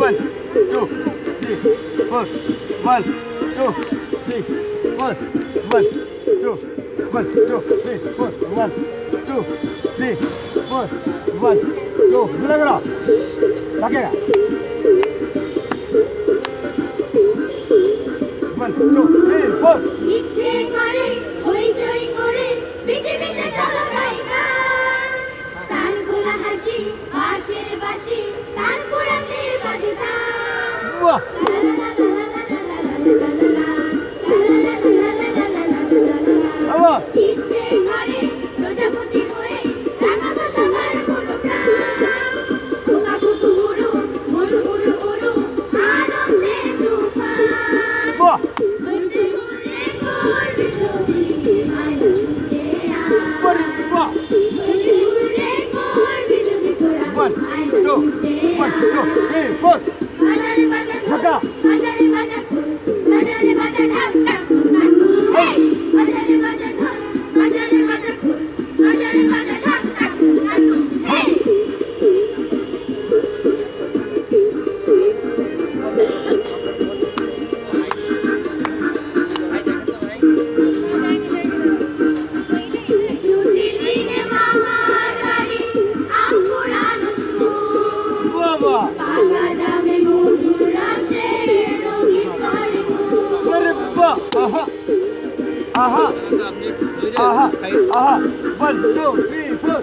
One, two, three, four. One, two, three, four. One, two, one, two, three, four. One, two, three, four. One, two. Gula gula. Takega. Go, game, first. Jaga. aha, aha, aha, aha, one, two, three, four.